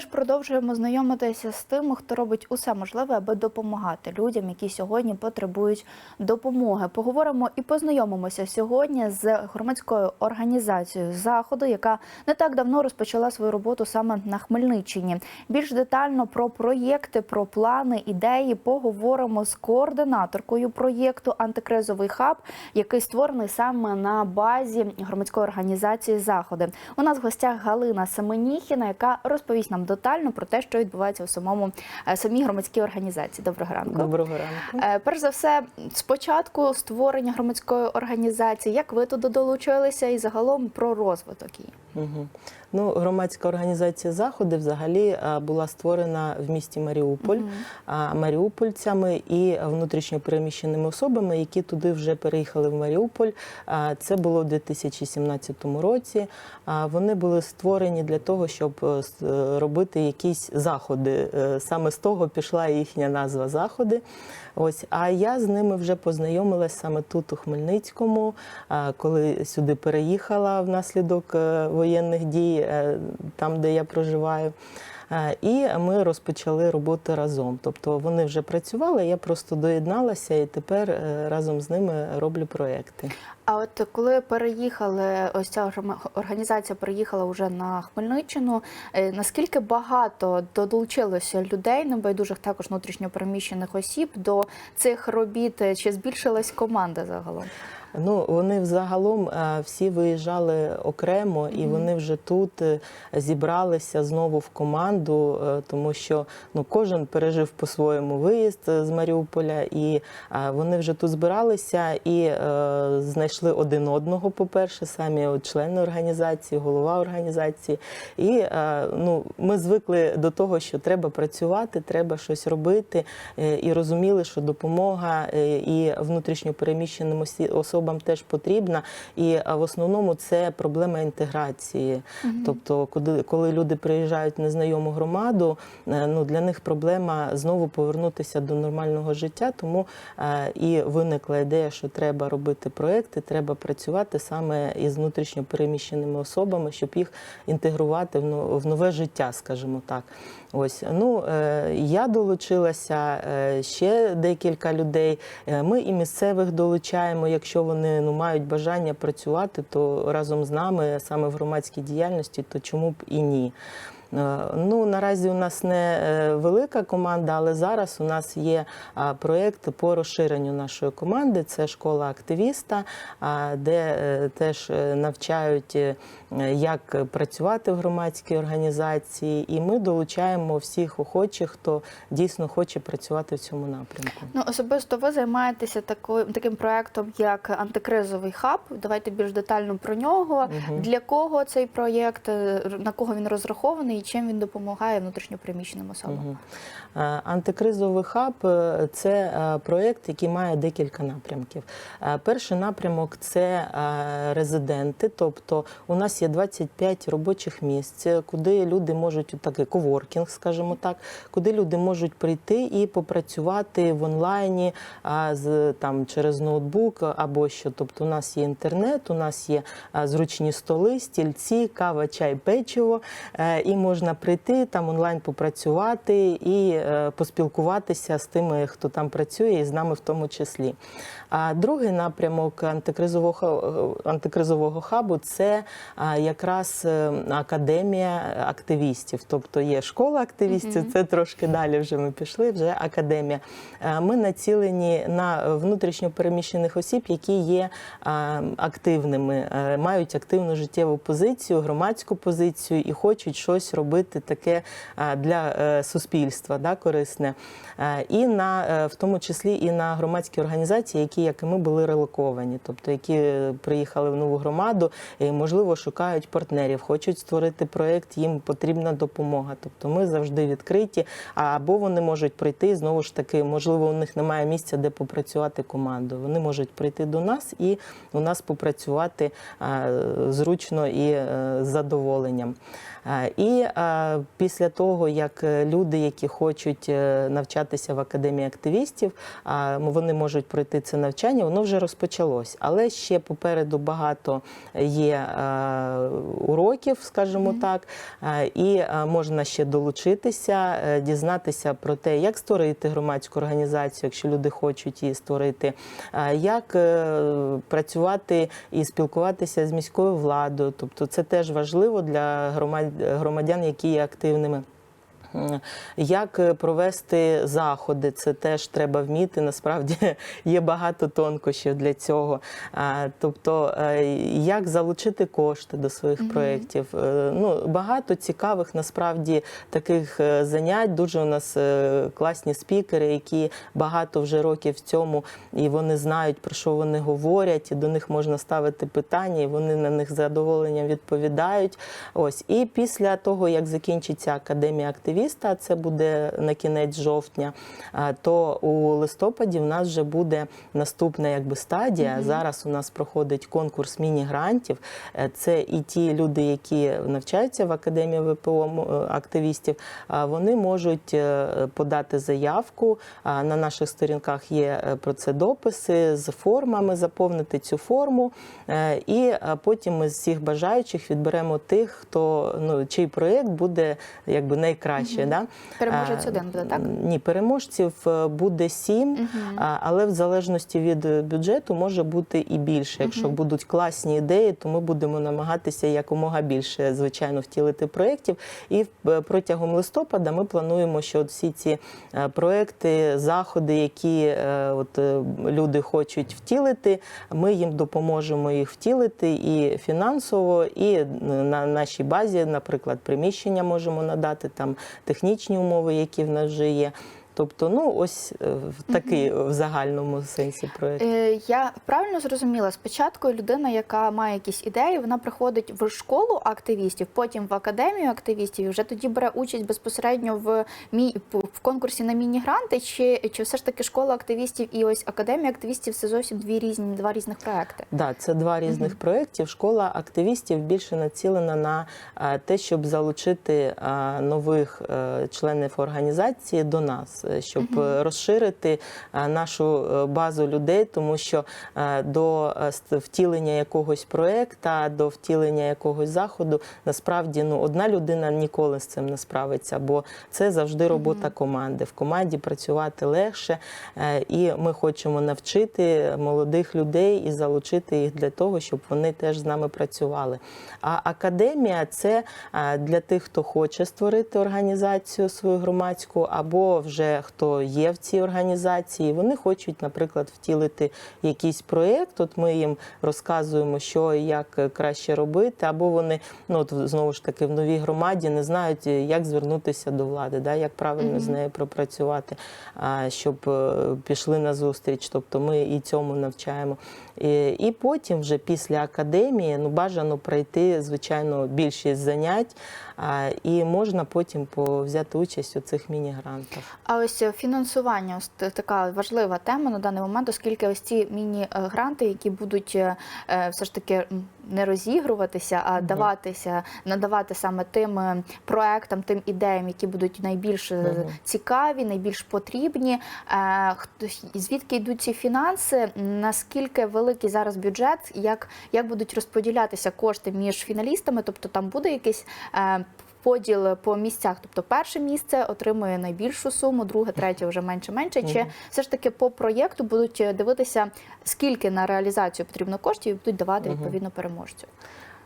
Ну а ми ж продовжуємо знайомитися з тими, хто робить усе можливе, аби допомагати людям, які сьогодні потребують допомоги. Поговоримо і познайомимося сьогодні з громадською організацією заходу, яка не так давно розпочала свою роботу саме на Хмельниччині. Більш детально про проєкти, про плани, ідеї поговоримо з координаторкою проєкту Антикризовий хаб, який створений саме на базі громадської організації заходи. У нас в гостях Галина Семеніхіна, яка розповість нам детально про те, що відбувається у самому е, самій громадській організації. Доброго ранку. Доброго ранку. Е, Перш за все, спочатку створення громадської організації, як ви туди долучилися, і загалом про розвиток її. Угу. Ну, громадська організація заходи взагалі була створена в місті Маріуполь а, маріупольцями і внутрішньопереміщеними особами, які туди вже переїхали в Маріуполь. Це було в 2017 році. Вони були створені для того, щоб е, е, робити якісь заходи. Е, Саме з того пішла їхня назва заходи. Ось, а я з ними вже познайомилась саме тут, у Хмельницькому, коли сюди переїхала внаслідок е, воєнних дій, е, там, де я проживаю. Е, І ми розпочали роботу разом. Тобто вони вже працювали, я просто доєдналася і тепер е, разом з ними роблю проекти. А от коли переїхали, ось ця організація переїхала вже на Хмельниччину. Наскільки багато долучилося людей, небайдужих також внутрішньопереміщених осіб до цих робіт? Чи збільшилась команда загалом? Ну вони взагалом е, всі виїжджали окремо, і вони вже тут е, зібралися знову в команду, е, тому що ну кожен пережив по-своєму виїзд з Маріуполя, і вони вже тут збиралися і знайшли один одного. По перше, самі от члени організації, голова організації. І ну ми звикли до того, що треба працювати, треба щось робити, і розуміли, що допомога і внутрішньопереміщеним осі- особам теж потрібна. І е, в основному це проблема інтеграції. Тобто, коли, коли люди приїжджають в незнайому громаду, е, ну для них проблема знову повернутися до нормального життя. Тому е, і виникла ідея, що треба робити проекти, треба працювати саме із внутрішньопереміщеними особами, щоб їх інтегрувати в нове життя, скажімо так. Ось ну я долучилася ще декілька людей. Ми і місцевих долучаємо, якщо вони ну мають бажання працювати, то разом з нами саме в громадській діяльності, то чому б і ні. Е, Ну наразі у нас не е, велика команда, але зараз у нас є проєкт по розширенню нашої команди. Це школа активіста, де е, теж навчають, як працювати в громадській організації, і ми долучаємо всіх охочих, хто дійсно хоче працювати в цьому напрямку. Ну, особисто ви займаєтеся такою таким проектом, як антикризовий хаб. Давайте більш детально про нього. Для кого цей проєкт, на кого він розрахований чим він допомагає внутрішньопереміщеним особам? Е, Антикризовий хаб е, це е, проєкт, який має декілька напрямків. Е, Перший напрямок це резиденти, тобто у нас є 25 робочих місць, куди люди можуть такий коворкінг, скажімо так, куди люди можуть прийти і попрацювати в онлайні з там через ноутбук або що. Тобто, у нас є інтернет, у нас є зручні столи, стільці, кава, чай, печиво, і можна прийти там онлайн попрацювати і е, поспілкуватися з тими, хто там працює, і з нами в тому числі. А другий напрямок антикризового антикризового хабу це якраз е, академія активістів. Тобто є школа активістів, це трошки далі вже ми пішли, вже академія. Е, Ми націлені на внутрішньопереміщених осіб, які є активними, е, мають активну життєву позицію, громадську позицію і хочуть щось робити таке для е, суспільства, да, корисне. Е, І на е, в тому числі і на громадські організації, які як і ми були релоковані, тобто які е, приїхали в нову громаду, і можливо шукають партнерів, хочуть створити проєкт, їм потрібна допомога. Тобто ми завжди відкриті. Або вони можуть прийти знову ж таки, можливо, у них немає місця, де попрацювати командою. Вони можуть прийти до нас і у нас попрацювати зручно і е, з задоволенням. Е, І е, після того, як е, люди, які хочуть навчатися в академії активістів, вони можуть пройти це навчання, воно вже розпочалось. Але ще попереду багато є уроків, скажімо так, і можна ще долучитися, дізнатися про те, як створити громадську організацію, якщо люди хочуть її створити, як працювати і спілкуватися з міською владою. Тобто це теж важливо для громад- громадян, які є активними. Як е, провести заходи, це теж треба вміти. Насправді є багато тонкощів для цього. Тобто, е, як залучити кошти до своїх проєктів. Е, Ну, багато цікавих насправді таких занять. Дуже у нас класні спікери, які багато вже років в цьому, і вони знають, про що вони говорять, і до них можна ставити питання, і вони на них з задоволенням відповідають. Ось і після того, як закінчиться академія активіста, це буде на кінець жовтня, то у листопаді в нас вже буде наступна якби стадія. Зараз у нас проходить конкурс міні-грантів. Е, Це і ті люди, які навчаються в академії ВПО е, активістів, вони можуть е, подати заявку. На наших сторінках є про це дописи з формами, заповнити цю форму. І потім ми з всіх бажаючих відберемо тих, хто ну чий проєкт буде якби найкраще. Да? Переможець один буде, так? Ні, переможців е, буде сім, але в залежності від е, бюджету може бути і більше. Якщо будуть класні ідеї, то ми будемо намагатися якомога більше, звичайно, втілити проєктів. І е, протягом листопада ми плануємо, що от всі ці проекти, заходи, які от люди хочуть втілити, ми їм допоможемо їх втілити і фінансово, і на нашій базі, наприклад, приміщення можемо надати там технічні умови, які в нас вже є. Тобто, ну ось е, в такий в загальному сенсі проєкт. Е, Я правильно зрозуміла, спочатку людина, яка має якісь ідеї, вона приходить в школу активістів, потім в академію активістів, і вже тоді бере участь безпосередньо в мі... в конкурсі на міні-гранти, чи, чи все ж таки школа активістів і ось академія активістів це зовсім дві різні два різних проекти. Да, це два різних проєктів. Школа активістів більше націлена на е, те, щоб залучити е, нових е, членів організації до нас, щоб е, розширити е, нашу е, базу людей, тому що до втілення якогось проєкта, до втілення якогось заходу, насправді ну одна людина ніколи з цим не справиться, бо це завжди робота команди. В команді працювати легше, і ми хочемо навчити молодих людей і залучити їх для того, щоб вони теж з нами працювали. А академія це для тих, хто хоче створити організацію свою громадську, або вже хто є в цій організації. Вони хочуть, наприклад, втілити якийсь проєкт. От ми їм розказуємо, що і як краще робити, або вони ну от знову ж таки в новій громаді не знають, е, як звернутися до влади, да, як правильно з нею пропрацювати, щоб е, пішли на зустріч. Тобто ми і цьому навчаємо. І, і потім, вже після академії, ну бажано пройти звичайно більшість занять, а, і можна потім взяти участь у цих міні-грантах. Ось фінансування, ось така важлива тема на даний момент, оскільки ось ці міні-гранти, які будуть е, е, все ж таки не розігруватися, а даватися, надавати саме тим е, проектам, тим ідеям, які будуть найбільш цікаві, найбільш потрібні. Звідки йдуть ці фінанси? Наскільки великий зараз бюджет? Як, як будуть розподілятися кошти між фіналістами? Тобто там буде якийсь поділ по місцях. Тобто перше місце отримує найбільшу суму, друге, третє вже менше-менше. Чи все ж таки по проєкту будуть дивитися, скільки на реалізацію потрібно коштів і будуть давати відповідно переможцю?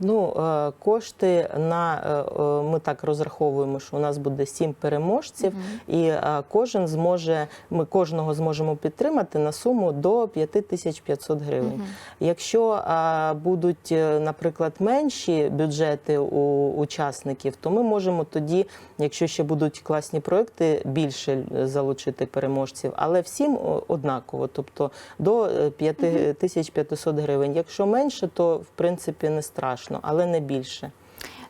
Ну, е, кошти на е, е, ми так розраховуємо, що у нас буде сім переможців, і е, кожен зможе, ми кожного зможемо підтримати на суму до 5500 гривень. Якщо е, будуть, наприклад, менші бюджети у учасників, то ми можемо тоді, якщо ще будуть класні проекти, більше залучити переможців, але всім однаково, тобто до е, 5500 гривень. Якщо менше, то в принципі не страшно, але не більше.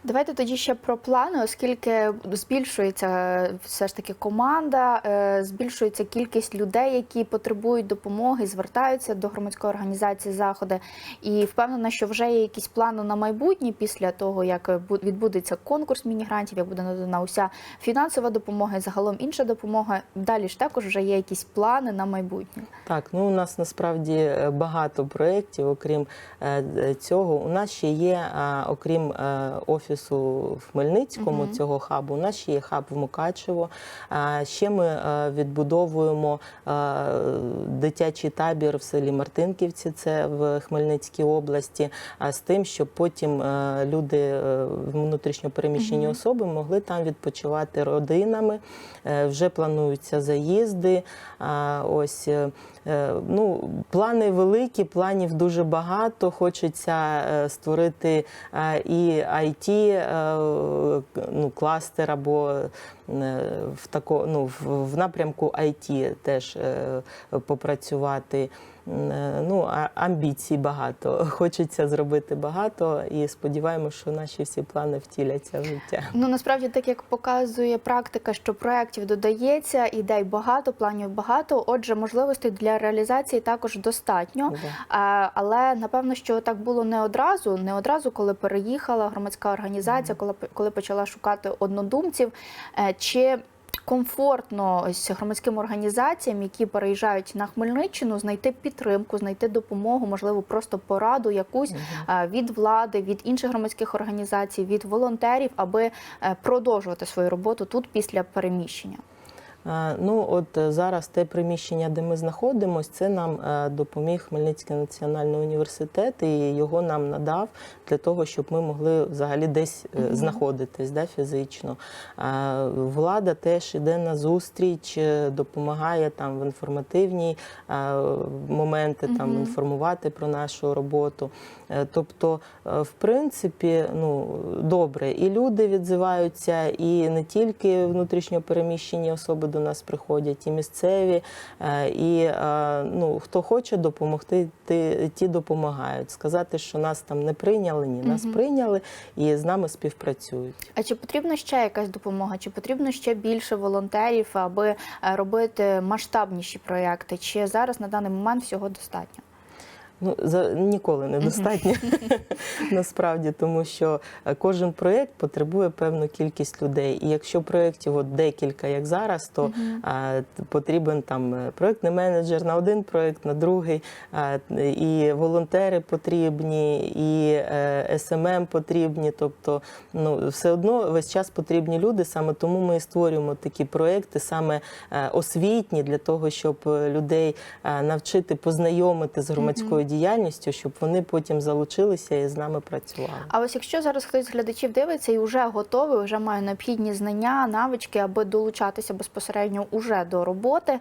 Давайте тоді ще про плани, оскільки збільшується е, все ж таки команда, е, збільшується кількість людей, які потребують допомоги, звертаються до громадської організації заходи. І впевнена, що вже є якісь плани на майбутнє після того, як е, відбудеться конкурс мінігрантів, як буде надана уся фінансова допомога і загалом інша допомога. Далі ж також вже є якісь плани на майбутнє. Так, ну у нас насправді багато проєктів, окрім цього. У нас ще є, окрім е, офісу в Хмельницькому, Мгм. цього хабу, у нас ще є хаб в Мукачево. А Ще ми е, відбудовуємо е, дитячий табір в селі Мартинківці, це в Хмельницькій області, а з тим, щоб потім е, люди е, внутрішньопереміщені Мгм. особи могли там відпочивати родинами. Вже плануються заїзди. Ось ну, плани великі, планів дуже багато. Хочеться е, створити е, і IT е, ну, кластер або е, в тако, ну, в, напрямку IT теж е, попрацювати. Е, Ну, амбіцій багато. Хочеться зробити багато і сподіваємося, що наші всі плани втіляться в життя. Ну насправді, так як показує практика, що проєктів додається, ідей багато, планів багато. Отже, можливостей для реалізації також достатньо. Да. Але напевно, що так було не одразу, не одразу, коли переїхала громадська організація, коли коли почала шукати однодумців. Е, Чи комфортно ось громадським організаціям, які переїжджають на Хмельниччину, знайти підтримку, знайти допомогу, можливо, просто пораду якусь угу. від влади, від інших громадських організацій, від волонтерів, аби е, продовжувати свою роботу тут після переміщення. Ну, от е, зараз те приміщення, де ми знаходимося, це нам е, допоміг Хмельницький національний університет і його нам надав для того, щоб ми могли взагалі десь е, знаходитись да, фізично. Влада теж іде на зустріч, допомагає там в інформативні моменти, там інформувати про нашу роботу. Е, Тобто, е, в принципі, ну добре, і люди відзиваються, і не тільки внутрішньо переміщені особи до нас приходять, і місцеві, е, і ну хто хоче допомогти, ті, ті допомагають. Сказати, що нас там не прийняли, ні, нас Мгм. прийняли і з нами співпрацюють. А чи потрібна ще якась допомога? Чи потрібно ще більше волонтерів, аби робити масштабніші проекти? Чи зараз на даний момент всього достатньо? Ну за ніколи недостатньо насправді, тому що е, кожен проєкт потребує певну кількість людей. І якщо проєктів от декілька, як зараз, то а, потрібен там е, проєктний менеджер на один проєкт, на другий, а, і волонтери потрібні, і е, СММ потрібні. Тобто, ну все одно весь час потрібні люди. Саме тому ми і створюємо такі проєкти, саме освітні, для того, щоб людей навчити познайомити з громадською діяльністю, щоб вони потім залучилися і з нами працювали. А ось якщо зараз хтось з глядачів дивиться і вже готовий, вже має необхідні знання, навички, аби долучатися безпосередньо уже до роботи,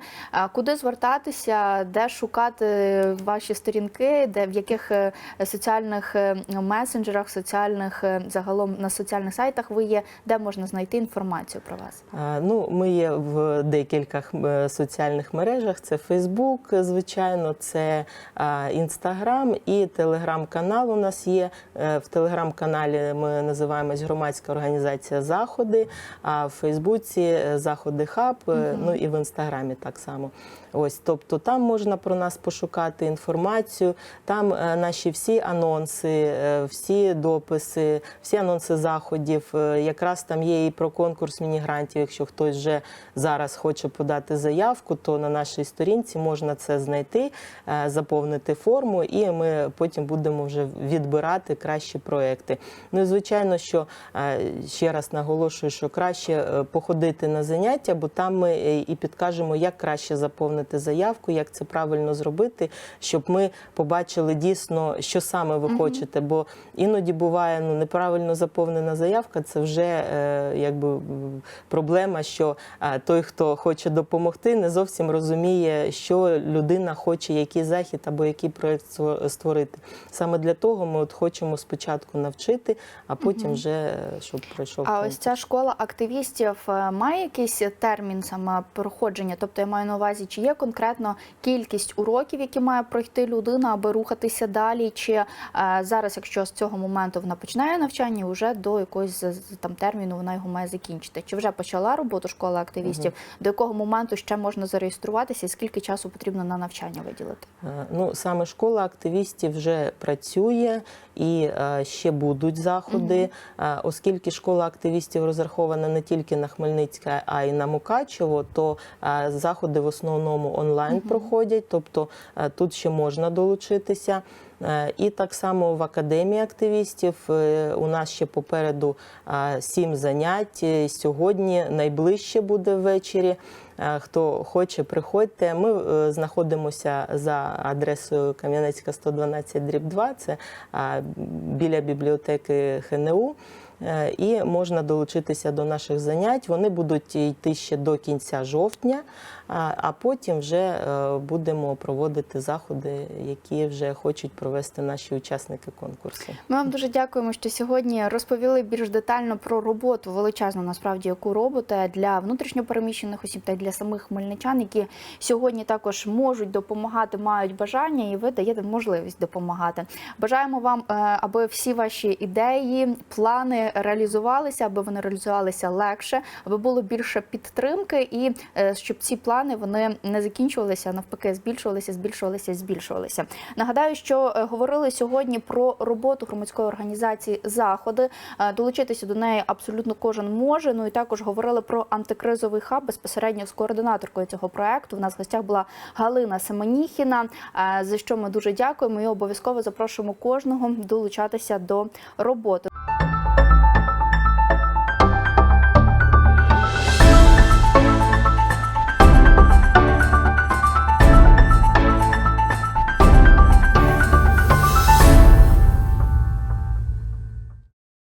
куди звертатися, де шукати ваші сторінки, де в яких е, соціальних е, месенджерах, соціальних е, загалом на соціальних сайтах ви є, де можна знайти інформацію про вас? Ну, ми є в декілька соціальних мережах. Це Фейсбук, звичайно, це Інстаграм і телеграм-канал. У нас є Е, в телеграм-каналі. Ми називаємось громадська організація Заходи. А в Фейсбуці е, Заходи Хаб. Мгм. Ну і в інстаграмі так само. Ось, тобто там можна про нас пошукати інформацію. Там е, наші всі анонси, е, всі дописи, всі анонси заходів. Е, Якраз там є і про конкурс мінігрантів. Якщо хтось вже зараз хоче подати заявку, то на нашій сторінці можна це знайти, заповнити форму, і ми потім будемо вже відбирати кращі проекти. Ну і звичайно, що ще раз наголошую, що краще походити на заняття, бо там ми і підкажемо, як краще заповнити заявку, як це правильно зробити, щоб ми побачили дійсно, що саме ви хочете. Бо іноді буває ну неправильно заповнена заявка, це вже е, якби проблема, що е, той, хто хоче допомогти, не зовсім розуміє, що людина хоче, який захід або який проєкт створити. Саме для того ми от хочемо спочатку навчити, а потім вже е, щоб пройшов. А ось ця школа активістів е, має якийсь термін саме проходження? Тобто я маю на увазі, чи є конкретно кількість уроків, які має пройти людина, аби рухатися далі? Чи е, зараз, якщо з цього моменту вона починає навчання, вже до якогось там терміну вона його має закінчити? Чи вже почала роботу школа активістів? До якого моменту ще можна зареєструватися? І скільки часу потрібно на навчання виділити? Е, Ну, саме школа активістів вже працює і е, ще будуть заходи, Е, оскільки школа активістів розрахована не тільки на Хмельницьке, а й на Мукачево, то заходи в основному онлайн проходять, тобто е, тут ще можна долучитися. Е, І так само в академії активістів е, у нас ще попереду сім занять. Сьогодні найближче буде ввечері. Хто хоче, приходьте. Ми знаходимося за адресою Кам'янецька 112 дріб 2, це біля бібліотеки ХНУ. І можна долучитися до наших занять. Вони будуть йти ще до кінця жовтня, а потім вже е, будемо проводити заходи, які вже хочуть провести наші учасники конкурсу. Ми вам дуже дякуємо, що сьогодні розповіли більш детально про роботу величезну, насправді, яку робите для внутрішньопереміщених осіб та для самих хмельничан, які сьогодні також можуть допомагати, мають бажання, і ви даєте можливість допомагати. Бажаємо вам, е, аби всі ваші ідеї, плани реалізувалися, аби вони реалізувалися легше, аби було більше підтримки, і е, щоб ці плани вони не закінчувалися, навпаки, збільшувалися, збільшувалися, збільшувалися. Нагадаю, що е, говорили сьогодні про роботу громадської організації заходи. Е, Долучитися до неї абсолютно кожен може. Ну і також говорили про антикризовий хаб безпосередньо з координаторкою цього проекту. У нас в гостях була Галина Семеніхіна. е, За що ми дуже дякуємо і обов'язково запрошуємо кожного долучатися до роботи.